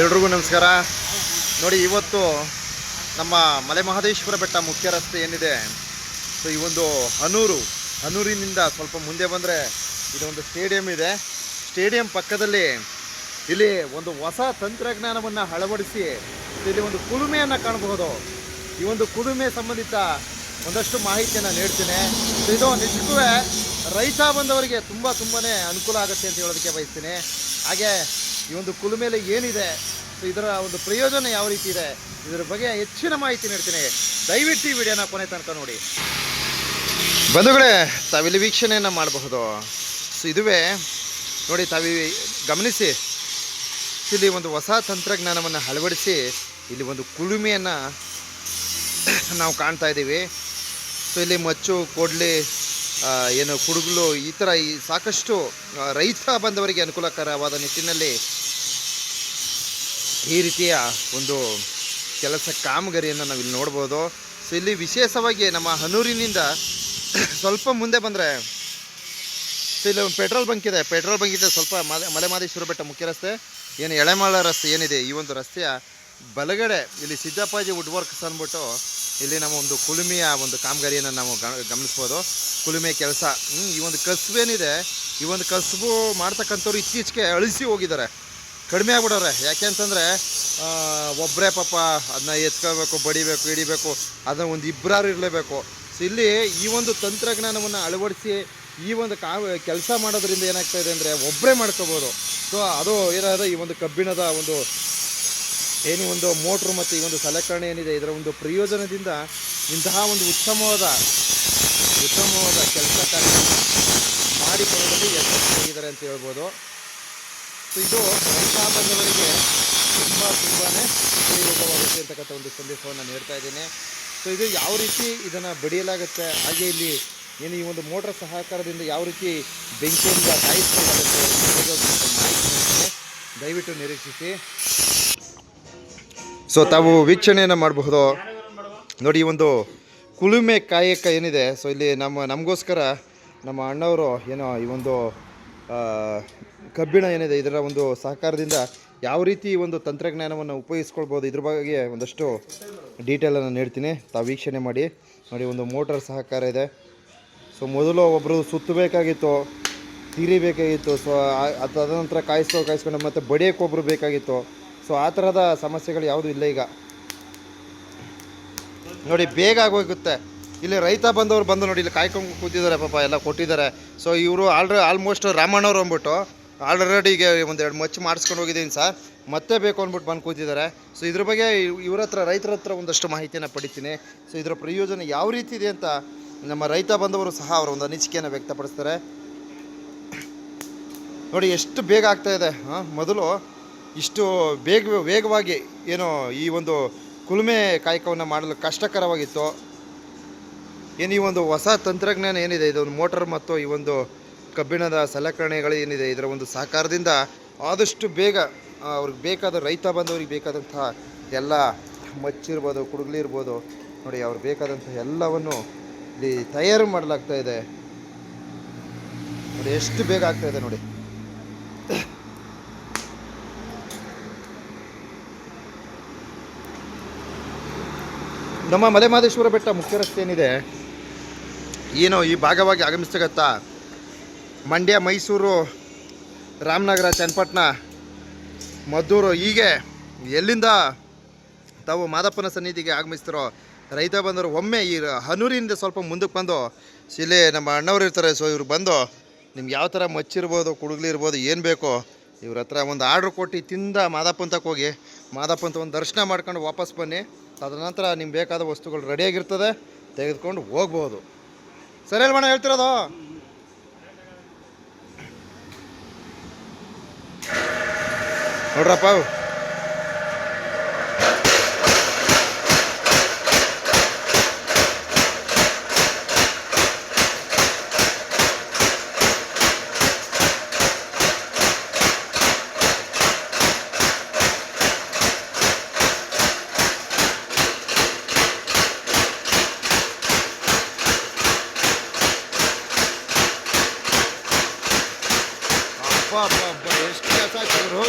ಎಲ್ರಿಗೂ ನಮಸ್ಕಾರ. ನೋಡಿ, ಇವತ್ತು ನಮ್ಮ ಮಲೆ ಮಹದೇಶ್ವರ ಬೆಟ್ಟ ಮುಖ್ಯ ರಸ್ತೆ ಏನಿದೆ? ಸೊ ಈ ಒಂದು ಹನೂರು, ಹನೂರಿನಿಂದ ಸ್ವಲ್ಪ ಮುಂದೆ ಬಂದರೆ ಇದೊಂದು ಸ್ಟೇಡಿಯಂ ಇದೆ. ಸ್ಟೇಡಿಯಂ ಪಕ್ಕದಲ್ಲಿ ಇಲ್ಲಿ ಒಂದು ಹೊಸ ತಂತ್ರಜ್ಞಾನವನ್ನು ಅಳವಡಿಸಿ ಇಲ್ಲಿ ಒಂದು ಕುಲುಮೆಯನ್ನು ಕಾಣಬಹುದು. ಈ ಒಂದು ಕುಲುಮೆ ಸಂಬಂಧಿತ ಒಂದಷ್ಟು ಮಾಹಿತಿಯನ್ನು ನೀಡ್ತೀನಿ. ಸೊ ಇದು ನಿಜಕ್ಕೂ ರೈತ ಬಂದವರಿಗೆ ತುಂಬ ತುಂಬಾ ಅನುಕೂಲ ಆಗುತ್ತೆ ಅಂತ ಹೇಳೋದಕ್ಕೆ ಬಯಸ್ತೀನಿ. ಹಾಗೆ ಈ ಒಂದು ಕುಲುಮೆಲೆ ಏನಿದೆ? ಸೊ ಇದರ ಒಂದು ಪ್ರಯೋಜನ ಯಾವ ರೀತಿ ಇದೆ? ಇದರ ಬಗ್ಗೆ ಹೆಚ್ಚಿನ ಮಾಹಿತಿ ನೀಡ್ತೀನಿ. ದಯವಿಟ್ಟು ಈ ವಿಡಿಯೋನ ಕೊನೆ ತನಕ ನೋಡಿ. ಬಂಧುಗಳೇ, ತಾವಿಲ್ಲಿ ವೀಕ್ಷಣೆಯನ್ನು ಮಾಡಬಹುದು. ಸೊ ಇದುವೇ, ನೋಡಿ ತಾವಿ ಗಮನಿಸಿ. ಇಲ್ಲಿ ಒಂದು ಹೊಸ ತಂತ್ರಜ್ಞಾನವನ್ನು ಅಳವಡಿಸಿ ಇಲ್ಲಿ ಒಂದು ಕುಲುಮೆಯನ್ನು ನಾವು ಕಾಣ್ತಾ ಇದ್ದೀವಿ. ಸೊ ಇಲ್ಲಿ ಮಚ್ಚು, ಕೊಡ್ಲಿ ಏನು ಕುಡುಗಲು ಈ ಥರ ಈ ಸಾಕಷ್ಟು ರೈತ ಬಂದವರಿಗೆ ಅನುಕೂಲಕರವಾದ ನಿಟ್ಟಿನಲ್ಲಿ ಈ ರೀತಿಯ ಒಂದು ಕೆಲಸ ಕಾಮಗಾರಿಯನ್ನು ನಾವಿಲ್ಲಿ ನೋಡ್ಬೋದು. ಸೊ ಇಲ್ಲಿ ವಿಶೇಷವಾಗಿ ನಮ್ಮ ಹನೂರಿನಿಂದ ಸ್ವಲ್ಪ ಮುಂದೆ ಬಂದರೆ, ಸೊ ಇಲ್ಲಿ ಒಂದು ಪೆಟ್ರೋಲ್ ಬಂಕ್ ಇದೆ. ಪೆಟ್ರೋಲ್ ಬಂಕ್ ಇದೆ ಸ್ವಲ್ಪ ಮಲೆ, ಮಲೆಮಾದೇಶ್ವರ ಬೆಟ್ಟ ಮುಖ್ಯ ರಸ್ತೆ. ಏನು ಎಳೆಮಾಳ ರಸ್ತೆ ಏನಿದೆ? ಈ ಒಂದು ರಸ್ತೆಯ ಬಲಗಡೆ ಇಲ್ಲಿ ಸಿದ್ದಪ್ಪಾಜಿ ವುಡ್ ವರ್ಕ್ಸ್ ಅಂದ್ಬಿಟ್ಟು ಇಲ್ಲಿ ನಮ್ಮ ಒಂದು ಕುಲುಮೆಯ ಒಂದು ಕಾಮಗಾರಿಯನ್ನು ನಾವು ಗಮನಿಸ್ಬೋದು. ಕುಲುಮೆ ಕೆಲಸ ಈ ಒಂದು ಕಸುಬೇನಿದೆ ಈ ಒಂದು ಕಸುಬು ಮಾಡ್ತಕ್ಕಂಥವ್ರು ಇತ್ತೀಚೆಗೆ ಅಳಿಸಿ ಹೋಗಿದ್ದಾರೆ. ಕಡಿಮೆ ಆಗ್ಬಿಡೋರೆ ಯಾಕೆ ಅಂತಂದರೆ ಒಬ್ಬರೇ ಪಾಪ ಅದನ್ನ ಎತ್ಕೋಬೇಕು ಬಡಿಬೇಕು, ಹಿಡಿಬೇಕು ಅದನ್ನ ಒಂದು ಇಬ್ಬರಾರು ಇರಲೇಬೇಕು. ಸೊ ಇಲ್ಲಿ ಈ ಒಂದು ತಂತ್ರಜ್ಞಾನವನ್ನು ಅಳವಡಿಸಿ ಈ ಒಂದು ಕಾ ಕೆಲಸ ಮಾಡೋದ್ರಿಂದ ಏನಾಗ್ತಾ ಇದೆ ಅಂದರೆ ಒಬ್ಬರೇ ಮಾಡ್ಕೋಬೋದು. ಸೊ ಅದು ಏನಾದ್ರೆ ಈ ಒಂದು ಕಬ್ಬಿಣದ ಒಂದು ಏನು ಒಂದು ಮೋಟ್ರು ಮತ್ತು ಈ ಒಂದು ಸಲಕರಣೆ ಏನಿದೆ, ಇದರ ಒಂದು ಪ್ರಯೋಜನದಿಂದ ಇಂತಹ ಒಂದು ಉತ್ತಮವಾದ ಉತ್ತಮವಾದ ಕೆಲಸ ಕಾರ್ಯ ಮಾಡಿಕೊಳ್ಳೋದಕ್ಕೆ ಯಶಸ್ವಿಯಾಗಿದ್ದಾರೆ ಅಂತ ಹೇಳ್ಬೋದು. ಸೊ, ಇದು ರೈತ ಬಂದವರಿಗೆ ತುಂಬ ತುಂಬಾ ಉಪಯೋಗವಾಗುತ್ತೆ ಅಂತಕ್ಕಂಥ ಒಂದು ಸಂದೇಶವನ್ನು ನೀಡ್ತಾ ಇದ್ದೀನಿ. ಸೊ, ಇದು ಯಾವ ರೀತಿ ಇದನ್ನು ಬಡಿಯಲಾಗುತ್ತೆ ಹಾಗೆ ಇಲ್ಲಿ ಏನು ಈ ಒಂದು ಮೋಟ್ರ್ ಸಹಕಾರದಿಂದ ಯಾವ ರೀತಿ ಬೆಂಕಿಯಿಂದ ಕಾಯಿಸ್ಕೊಳ್ಳಾಗುತ್ತೆ ದಯವಿಟ್ಟು ನಿರೀಕ್ಷಿಸಿ. ಸೊ ತಾವು ವೀಕ್ಷಣೆಯನ್ನು ಮಾಡಬಹುದು. ನೋಡಿ, ಈ ಒಂದು ಕುಲುಮೆ ಕಾಯಕ ಏನಿದೆ, ಸೊ ಇಲ್ಲಿ ನಮ್ಮ, ನಮಗೋಸ್ಕರ ನಮ್ಮ ಅಣ್ಣವರು ಏನೋ ಈ ಒಂದು ಕಬ್ಬಿಣ ಏನಿದೆ, ಇದರ ಒಂದು ಸಹಕಾರದಿಂದ ಯಾವ ರೀತಿ ಒಂದು ತಂತ್ರಜ್ಞಾನವನ್ನು ಉಪಯೋಗಿಸ್ಕೊಳ್ಬೋದು ಇದ್ರ ಬಗ್ಗೆ ಒಂದಷ್ಟು ಡೀಟೇಲನ್ನು ನೀಡ್ತೀನಿ. ತಾವು ವೀಕ್ಷಣೆ ಮಾಡಿ. ನೋಡಿ, ಒಂದು ಮೋಟರ್ ಸಹಕಾರ ಇದೆ. ಸೊ ಮೊದಲು ಒಬ್ಬರು ಸುತ್ತಬೇಕಾಗಿತ್ತು, ತಿರಿಬೇಕಾಗಿತ್ತು, ಸೊ ಅದ ನಂತರ ಕಾಯಿಸ್ಕೊ, ಕಾಯಿಸ್ಕೊಂಡು ಮತ್ತೆ ಬಡಿಯೋಕೆ ಒಬ್ಬರು ಬೇಕಾಗಿತ್ತು. ಸೊ ಆ ಥರದ ಸಮಸ್ಯೆಗಳು ಯಾವುದೂ ಇಲ್ಲ ಈಗ. ನೋಡಿ, ಬೇಗ ಆಗೋಗುತ್ತೆ. ಇಲ್ಲಿ ರೈತ ಬಂದವರು ಬಂದು ನೋಡಿ, ಇಲ್ಲಿ ಕಾಯ್ಕೊಂಡು ಕೂತಿದ್ದಾರೆ ಪಾಪ, ಎಲ್ಲ ಕೊಟ್ಟಿದ್ದಾರೆ. ಸೊ ಇವರು ಆಲ್ರೆ ಆಲ್ಮೋಸ್ಟ್ ರಾಮಣ್ಣವ್ರು ಅಂದ್ಬಿಟ್ಟು ಆಲ್ರೆಡಿಗೆ ಒಂದು ಎರಡು ಮಚ್ಚು ಮಾಡಿಸ್ಕೊಂಡು ಹೋಗಿದ್ದೀನಿ ಸರ್. ಮತ್ತೆ ಬೇಕು ಅಂದ್ಬಿಟ್ಟು ಬಂದು ಕೂತಿದ್ದಾರೆ. ಸೊ ಇದ್ರ ಬಗ್ಗೆ ಇವ್ರ ಹತ್ರ, ರೈತರ ಹತ್ರ ಒಂದಷ್ಟು ಮಾಹಿತಿಯನ್ನು ಪಡಿತೀನಿ. ಸೊ ಇದರ ಪ್ರಯೋಜನ ಯಾವ ರೀತಿ ಇದೆ ಅಂತ ನಮ್ಮ ರೈತ ಬಂದವರು ಸಹ ಅವರ ಒಂದು ಅನಿಸಿಕೆಯನ್ನು ವ್ಯಕ್ತಪಡಿಸ್ತಾರೆ. ನೋಡಿ, ಎಷ್ಟು ಬೇಗ ಆಗ್ತಾ ಇದೆ. ಮೊದಲು ಇಷ್ಟು ಬೇಗ, ವೇಗವಾಗಿ ಏನೋ ಈ ಒಂದು ಕುಲುಮೆ ಕಾಯಕವನ್ನು ಮಾಡಲು ಕಷ್ಟಕರವಾಗಿತ್ತು. ಏನು ಈ ಒಂದು ಹೊಸ ತಂತ್ರಜ್ಞಾನ ಏನಿದೆ, ಇದೊಂದು ಮೋಟರ್ ಮತ್ತು ಈ ಒಂದು ಕಬ್ಬಿಣದ ಸಲಕರಣೆಗಳು ಏನಿದೆ, ಇದರ ಒಂದು ಸಹಕಾರದಿಂದ ಆದಷ್ಟು ಬೇಗ ಅವ್ರಿಗೆ ಬೇಕಾದ ರೈತ ಬಂದವ್ರಿಗೆ ಬೇಕಾದಂತಹ ಎಲ್ಲ ಮಚ್ಚಿರ್ಬೋದು, ಕುಡುಗ್ಲಿರ್ಬೋದು, ನೋಡಿ ಅವ್ರಿಗೆ ಬೇಕಾದಂಥ ಎಲ್ಲವನ್ನು ಇಲ್ಲಿ ತಯಾರು ಮಾಡಲಾಗ್ತಾ ಇದೆ. ನೋಡಿ ಎಷ್ಟು ಬೇಗ ಆಗ್ತಾ ಇದೆ ನೋಡಿ. ನಮ್ಮ ಮಲೆಮಹದೇಶ್ವರ ಬೆಟ್ಟ ಮುಖ್ಯ ರಸ್ತೆ ಏನಿದೆ ಏನು ಈ ಭಾಗವಾಗಿ ಆಗಮಿಸ್ತಗತ್ತಾ ಮಂಡ್ಯ, ಮೈಸೂರು, ರಾಮನಗರ, ಚನ್ನಪಟ್ಟಣ, ಮದ್ದೂರು ಹೀಗೆ ಎಲ್ಲಿಂದ ತಾವು ಮಾದಪ್ಪನ ಸನ್ನಿಧಿಗೆ ಆಗಮಿಸ್ತಿರೋ ರೈತ ಬಂದರು ಒಮ್ಮೆ ಈ ಹನೂರಿನಿಂದ ಸ್ವಲ್ಪ ಮುಂದಕ್ಕೆ ಬಂದು ಇಲ್ಲಿ ನಮ್ಮ ಅಣ್ಣವ್ರು ಇರ್ತಾರೆ ಸೊ ಇವ್ರು ಬಂದು ನಿಮ್ಗೆ ಯಾವ ಥರ ಮಚ್ಚಿರ್ಬೋದು ಕುಡುಗ್ಲಿರ್ಬೋದು ಏನು ಬೇಕೋ, ಇವ್ರ ಹತ್ರ ಒಂದು ಆರ್ಡ್ರ್ ಕೊಟ್ಟು ತಿಂದ ಮಾದಪ್ಪಂತಕ್ಕೆ ಹೋಗಿ ಮಾದಪ್ಪಂತ ಒಂದು ದರ್ಶನ ಮಾಡ್ಕೊಂಡು ವಾಪಸ್ ಬನ್ನಿ. ತದನಂತರ ನಿಮ್ಗೆ ಬೇಕಾದ ವಸ್ತುಗಳು ರೆಡಿಯಾಗಿರ್ತದೆ ತೆಗೆದುಕೊಂಡು ಹೋಗ್ಬೋದು. ಸರಿ ಅಲ್ವಣ್ಣ, ಹೇಳ್ತಿರೋದು? ನೋಡ್ರಪ್ಪ ಅವು. ಅಬ್ಬಾ ಅಬ್ಬಾ ಅಬ್ಬಾ ಎಷ್ಟು ಕೆಲಸ ಚೂರು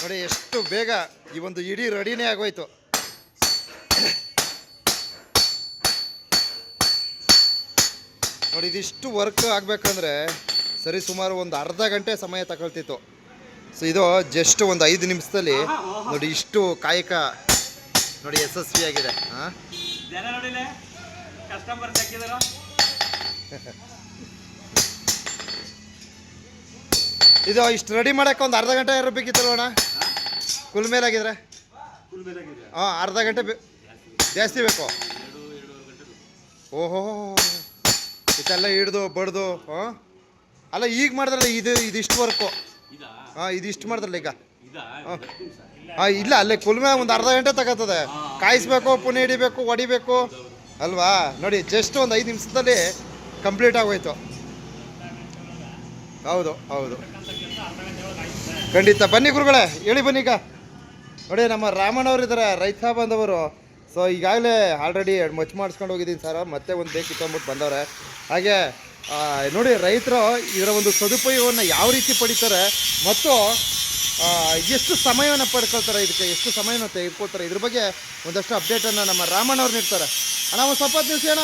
ನೋಡಿ ಬೇಗ ಈ ಒಂದು ಇಡೀ ರೆಡಿನೇ ಆಗೋಯ್ತು. ನೋಡಿ ಇದಿಷ್ಟು ವರ್ಕ್ ಆಗಬೇಕಂದ್ರೆ ಸರಿ ಸುಮಾರು ಒಂದು ಅರ್ಧ ಗಂಟೆ ಸಮಯ ತಗೊಳ್ತಿತ್ತು. ಸೊ ಇದು ಜಸ್ಟ್ ಒಂದು ಐದು ನಿಮಿಷದಲ್ಲಿ ನೋಡಿ ಇಷ್ಟು ಕಾಯಕ ನೋಡಿ ಯಶಸ್ವಿಯಾಗಿದೆ ತೆಕ್ಕಿದಾರ ಇದು ಇಷ್ಟು ರೆಡಿ ಮಾಡೋಕೆ ಒಂದು ಅರ್ಧ ಗಂಟೆ ಇರಬೇಕಿತ್ತಲ್ವಣ್ಣ ಕುಲ್ ಮೇಲಾಗಿದ್ರೆ ಹಾಂ ಅರ್ಧ ಗಂಟೆ ಬೇ ಜಾಸ್ತಿ ಬೇಕು. ಓಹೋ ಇದೆಲ್ಲ ಹಿಡ್ದು ಬಡ್ದು ಹಾಂ ಅಲ್ಲ ಈಗ ಮಾಡಿದ್ರಲ್ಲ ಇದು ಇದಿಷ್ಟು ವರ್ಕು. ಹಾಂ ಇದಿಷ್ಟು ಮಾಡಿದ್ರಲ್ಲ ಈಗ. ಹಾಂ ಹಾಂ ಇಲ್ಲ ಅಲ್ಲೇ ಕುಲ್ಮೆ ಒಂದು ಅರ್ಧ ಗಂಟೆ ತಗೋತದೆ. ಕಾಯಿಸ್ಬೇಕು ಪುನಃ ಹಿಡಿಬೇಕು ಹೊಡಿಬೇಕು. ಅಲ್ವಾ? ನೋಡಿ ಜಸ್ಟ್ ಒಂದು ಐದು ನಿಮಿಷದಲ್ಲಿ ಕಂಪ್ಲೀಟ್ ಆಗೋಯ್ತು. ಹೌದು ಹೌದು. ಖಂಡಿತ ಬನ್ನಿ ಗುರುಗಳೇ ಹೇಳಿ ಬನ್ನಿ ಈಗ. ನೋಡಿ, ನಮ್ಮ ರಾಮಣ್ಣವ್ರು ಇದ್ದಾರೆ ರೈತ ಬಂದವರು. ಸೊ ಈಗಾಗಲೇ ಆಲ್ರೆಡಿ ಎರಡು ಮಚ್ಚು ಮಾಡಿಸ್ಕೊಂಡು ಹೋಗಿದ್ದೀನಿ ಸರ್ ಮತ್ತೆ ಒಂದು ಬೇಕಿತ್ತು ಅಂದ್ಬಿಟ್ಟು ಬಂದವ್ರೆ. ಹಾಗೆ ನೋಡಿ, ರೈತರು ಇದರ ಒಂದು ಸದುಪಯೋಗವನ್ನು ಯಾವ ರೀತಿ ಪಡಿತಾರೆ ಮತ್ತು ಎಷ್ಟು ಸಮಯವನ್ನು ಪಡ್ಕೊಳ್ತಾರೆ ಇದಕ್ಕೆ, ಎಷ್ಟು ಸಮಯವನ್ನು ತೆಗೆದುಕೊಳ್ತಾರೆ, ಇದ್ರ ಬಗ್ಗೆ ಒಂದಷ್ಟು ಅಪ್ಡೇಟನ್ನು ನಮ್ಮ ರಾಮಣ್ಣವ್ರು ನೀಡ್ತಾರೆ. ಅಣ್ಣ, ಒಂದು ಸ್ವಲ್ಪ ದಿವಸ ಅಣ್ಣ.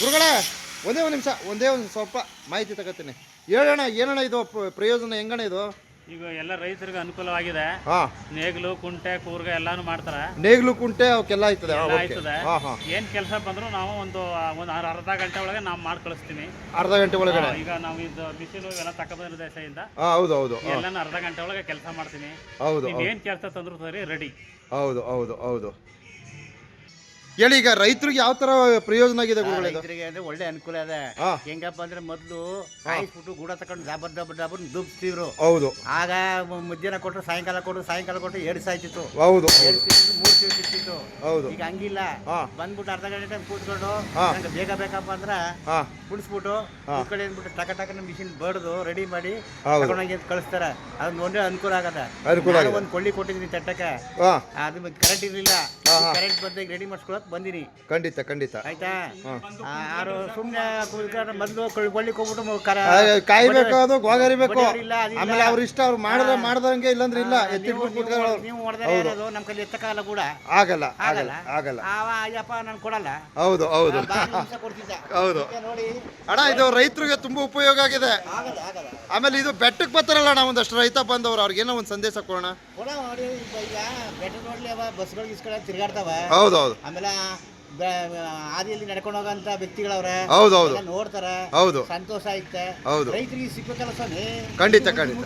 ಗುರುಗಳೇ, ಒಂದೇ ಒಂದು ನಿಮಿಷ, ಒಂದೇ ಒಂದು ಸ್ವಲ್ಪ ಮಾಹಿತಿ ತಗೋತೀನಿ. ಹೇಳೋಣ ಏನಣ್ಣ ಇದು ಪ್ರ- ಪ್ರಯೋಜನ, ಹೆಂಗಣ್ಣ ಇದು? ಈಗ ಎಲ್ಲ ರೈತರಿಗೆ ಅನುಕೂಲವಾಗಿದೆ. ಹಾ. ನೇಗ್ಲು ಕುಂಟೆ ಕೂರ್ಗ ಎಲ್ಲಾನು ಮಾಡ್ತಾರೆ. ನೇಗ್ಲು ಕುಂಟೆ ಅವಕ್ಕೆಲ್ಲ ಆಯ್ತದೆ? ಎಲ್ಲ ಓಕೆ ಆಯ್ತದೆ. ಹಾಂ ಹಾಂ. ಏನ್ ಕೆಲಸ ಬಂದ್ರು ನಾವು ಒಂದು ಒಂದು ಅರ್ಧ ಗಂಟೆ ಒಳಗೆ ನಾವು ಮಾಡಿ ಕಳಿಸ್ತೀವಿ ಅರ್ಧ ಗಂಟೆ ಒಳಗೆ ಈಗ ನಾವು ಇದು ಬಿಸಿಲು ಎಲ್ಲ ತಕೊಂಡ್ಬಂದ್ರ ದೇಶದಿಂದ. ಹಾಂ ಹೌದು ಹೌದು. ಹಾಂ. ಎಲ್ಲಾನು ಅರ್ಧ ಗಂಟೆ ಒಳಗೆ ಕೆಲಸ ಮಾಡ್ತೀನಿ. ಹೌದು ನೀವ್ ಹೌದು. ಏನ್ ಕೆಲಸ ತಂದ್ರು ಸರಿ ರೆಡಿ ಹೌದು ಹೌದು ಹೌದು. ಹೇಳಿ ಈಗ ರೈತರಿಗೆ ಯಾವ ತರ ಪ್ರಯೋಜನ ಆಗಿದೆ ರೈತರಿಗೆ ಅಂದ್ರೆ ಒಳ್ಳೆ ಅನುಕೂಲ ಇದೆ ಹಾ. ಹೆಂಗಪ್ಪ ಅಂದ್ರೆ ಮೊದಲು ಕಾಯಿಸ್ಬಿಟ್ಟು ಗೂಡ ತಕೊಂಡು ಡಬರ್ ಡಾಬರ್ ಡಾಬರ್ ದುಬ್ಸ್ತಿದ್ರು. ಹೌದು. ಆಗ ಮ- ಮಧ್ಯಾಹ್ನ ಕೊಟ್ಟರು ಸಾಯಂಕಾಲ ಕೊಟ್ಟರು ಸಾಯಂಕಾಲ ಕೊಟ್ಟರು ಎರಡು ಸಾಯ್ತಿತ್ತು. ಹೌದು. ಎರಡು ಮೂರು ಸಿಕ್ತಿತ್ತು ಹೌದು. ಈಗ ಹಂಗಿಲ್ಲ. ಹಾ. ಬಂದ್ಬಿಟ್ಟು ಅರ್ಧ ಗಂಟೆ ಟೈಮ್ ಕೂತ್ಕೊಂಡು ಹಾ. ನಂಗೆ ಬೇಗ ಬೇಕಪ್ಪ ಅಂದ್ರೆ ಹಾಂ. ಕುಡಿಸ್ಬಿಟ್ಟು ಹಾ. ಕಡೆ ಅಂದ್ಬಿಟ್ಟು ಟಕ ಟಕನ ಮಿಷಿನ್ ಬಡ್ದು ರೆಡಿ ಮಾಡಿ ಹೌದು. ತಗೊಂಡೋಗಿ ಅಂತ ಕಳಿಸ್ತಾರೆ. ಅದನ್ನ ಒಂದೇ ಅನುಕೂಲ ಆಗದ ಅನುಕೂಲ ಆಗಿದೆ. ಒಂದು ಕೊಳ್ಳಿ ಕೊಟ್ಟಿದ್ದೀನಿ ತಟ್ಟಕ್ಕೆ. ಹಾಂ. ಅದು ಕರೆಂಟ್ ಇರಲಿಲ್ಲ. ಕರೆಂಟ್ ಬಂದಾಗ ರೆಡಿ ಮಾಡಿಸ್ಕೊಳಕ್ ಬಂದಿನಿ ಖಂಡಿತ ಖಂಡಿತ. ಆಯ್ತಾ? ಯಾರು ಸುಮ್ಮನೆ ಬಂದು ಕೊಳ್ಳಿಗೆ ಹೋಗ್ಬಿಟ್ಟು ಕರ ಕಾಯ್ಬೇಕು ಅದು? ಗೋಗರಿಬೇಕು. ಆಮೇಲೆ ಅವ್ರ ಇಷ್ಟ ಅವ್ರು ಮಾಡಿದ್ರೆ ಮಾಡ್ದಂಗೆ ಇಲ್ಲಾಂದ್ರೆ ಇಲ್ಲ. ಎತ್ತಿಟ್ಬಿಟ್ಟು ನೀವು- ಕೂತ್ಕೊಳ್ಳೋರು. ನೀವು ಹೊಡೆದ್ರೆ ಏನದು ನಮ್ಮ ಕೈಲಿ ಎತ್ತಕ್ಕಾಗಲ್ಲ ಕೂಡ. ಆಗಲ್ಲ ಆಗಲ್ಲ ಆಗಲ್ಲ. ಅವ ಅಯ್ಯಪ್ಪ ನಾನು ಕೊಡಲ್ಲ. ಹೌದು ಹೌದು. ಹೌದು. ನೋಡಿ. ಅಣ್ಣ ಇದು ರೈತರಿಗೆ ತುಂಬಾ ಉಪಯೋಗ ಆಗಿದೆ. ಆಗಲ್ಲ ಆಗಲ್ಲ. ಆಮೇಲೆ ಇದು ಬೆಟ್ಟಕ್ಕೆ ಬರ್ತಾರಲ್ಲ ನಾವು ಒಂದಷ್ಟು ರೈತ ಬಂದವರು ಅವ್ರಿಗೆ ಏನೋ ಒಂದು ಸಂದೇಶ ಕೊಡೋಣ. ಹೌದೌದು ಬಸ್ಗಳು ಇಸ್ಕೊಳ ತಿರ್ಗಾಡ್ತಾವ. ಹೌದು ಹೌದು ಆಮೇಲೆ ಹಾದಿಯಲ್ಲಿ ನಡ್ಕೊಂಡು ಹೋಗಂತ ವ್ಯಕ್ತಿಗಳವ್ರೆ ಹೌದು ಹೌದು ನೋಡ್ತಾರೆ. ಹೌದು. ಸಂತೋಷ ಐತೆ. ಹೌದು. ರೈತರಿಗೆ ಸಿಗ್ಬೇಕಲ್ಲ ಸ್ವಾಮಿ ಖಂಡಿತ, ಖಂಡಿತ.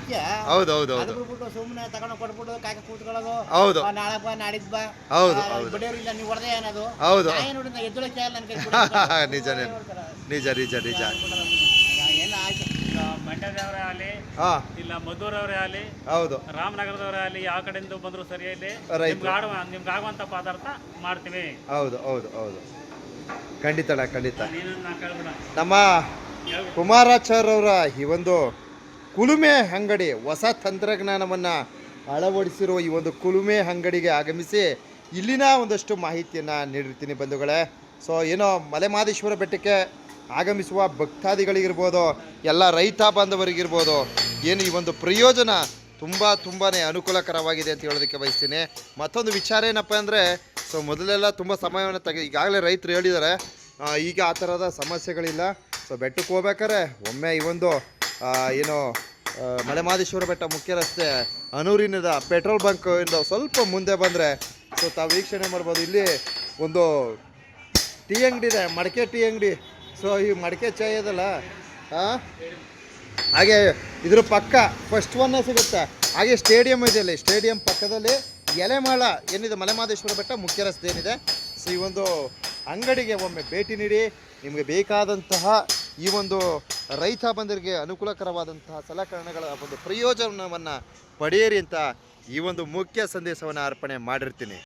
ಹೌದು. ಹೌದು ಹೌದು ಸುಮ್ಮನೆ ತಗೊಂಡು ಕೊಟ್ಬಿಟ್ಟು ಕಾಕ ಕೂತ್ಕೊಳ್ಳೋದು. ಹೌದು. ನಾಳೆ ಬಾ ನಾಡಿದ್ ಬಾ. ಹೌದು, ಹೌದು. ಬಡಿಯೋರಿಲ್ಲ ನೀವು ಹೊಡೆದೇ ಏನದು? ಹೌದು. ನೋಡಿ ಎದ್ದೊಳಕ್ಕೆ ನಿಜ ನಿಜ ನಿಜ ನಿಜ. ಮಂಡ್ಯದವರೇ ಆಗಲಿ ಹಾಂ. ಇಲ್ಲ ಮದ್ದೂರವರೇ ಆಗಲಿ ಹೌದು. ರಾಮನಗರದವರೇ ಆಗಲಿ ಯಾವ ಕಡೆಯಿಂದ ಬಂದ್ರು ಸರಿಯಲ್ಲಿ ರೈತರು. ನಿಮ್ಗೆ ಆಡುವ ನಿಮ್ಗೆ ಆಗುವಂತ ಪದಾರ್ಥ ಮಾಡ್ತೀವಿ. ಹೌದು ಹೌದು ಹೌದು. ಖಂಡಿತ ಅಣ್ಣ ಖಂಡಿತ. ನೀನು ನಾ ಕೇಳ್ಬಿಡ ನಮ್ಮ ಕುಮಾರಾಚಾರ್ಯವರ ಈ ಒಂದು ಕುಲುಮೆ ಅಂಗಡಿ ಹೊಸ ತಂತ್ರಜ್ಞಾನವನ್ನು ಅಳವಡಿಸಿರುವ ಈ ಒಂದು ಕುಲುಮೆ ಅಂಗಡಿಗೆ ಆಗಮಿಸಿ ಇಲ್ಲಿನ ಒಂದಷ್ಟು ಮಾಹಿತಿಯನ್ನು ನೀಡಿರ್ತೀನಿ ಬಂಧುಗಳೇ. ಸೊ ಏನೋ ಮಲೆಮಾದೇಶ್ವರ ಬೆಟ್ಟಕ್ಕೆ ಆಗಮಿಸುವ ಭಕ್ತಾದಿಗಳಿಗಿರ್ಬೋದು, ಎಲ್ಲ ರೈತ ಬಾಂಧವರಿಗಿರ್ಬೋದು, ಏನು ಈ ಒಂದು ಪ್ರಯೋಜನ ತುಂಬ ತುಂಬಾ ಅನುಕೂಲಕರವಾಗಿದೆ ಅಂತ ಹೇಳೋದಕ್ಕೆ ಬಯಸ್ತೀನಿ. ಮತ್ತೊಂದು ವಿಚಾರ ಏನಪ್ಪ ಅಂದರೆ, ಸೊ ಮೊದಲೆಲ್ಲ ತುಂಬ ಸಮಯವನ್ನು ತೆಗೆ ಈಗಾಗಲೇ ರೈತರು ಹೇಳಿದ್ದಾರೆ ಈಗ ಆ ಥರದ ಸಮಸ್ಯೆಗಳಿಲ್ಲ. ಸೊ ಬೆಟ್ಟಕ್ಕೆ ಹೋಗ್ಬೇಕಾದ್ರೆ ಒಮ್ಮೆ ಈ ಒಂದು ಏನು ಮಲೆಮಾದೇಶ್ವರ ಬೆಟ್ಟ ಮುಖ್ಯ ರಸ್ತೆ ಅನೂರಿನಿಂದ ಪೆಟ್ರೋಲ್ ಬಂಕ್ ಇಂದ ಸ್ವಲ್ಪ ಮುಂದೆ ಬಂದರೆ, ಸೊ ತಾವು ವೀಕ್ಷಣೆ ಮಾಡ್ಬೋದು. ಇಲ್ಲಿ ಒಂದು ಟೀ ಅಂಗಡಿ ಇದೆ, ಮಡಿಕೆ ಟೀ ಅಂಗಡಿ. ಸೊ ಈ ಮಡಿಕೆ ಚಾಯ್ ಅದಲ್ಲ ಹಾಗೆ ಇದ್ರ ಪಕ್ಕ ಫಸ್ಟ್ ಒನ್ನೇ ಸಿಗುತ್ತೆ. ಹಾಗೆ ಸ್ಟೇಡಿಯಂ ಇದೆ ಅಲ್ಲಿ. ಸ್ಟೇಡಿಯಂ ಪಕ್ಕದಲ್ಲಿ ಎಲೆಮಾಳ ಏನಿದೆ ಮಲೆಮಹದೇಶ್ವರ ಬೆಟ್ಟ, ಮುಖ್ಯ ರಸ್ತೆ ಏನಿದೆ? ಸೊ ಈ ಒಂದು ಅಂಗಡಿಗೆ ಒಮ್ಮೆ ಭೇಟಿ ನೀಡಿ, ನಿಮಗೆ ಬೇಕಾದಂತಹ ಈ ಒಂದು ರೈತ ಬಂದರಿಗೆ ಅನುಕೂಲಕರವಾದಂತಹ ಸಲಕರಣೆಗಳ ಒಂದು ಪ್ರಯೋಜನವನ್ನು ಪಡೆಯಿರಿ ಅಂತ ಈ ಒಂದು ಮುಖ್ಯ ಸಂದೇಶವನ್ನು ಅರ್ಪಣೆ ಮಾಡಿರ್ತೀನಿ.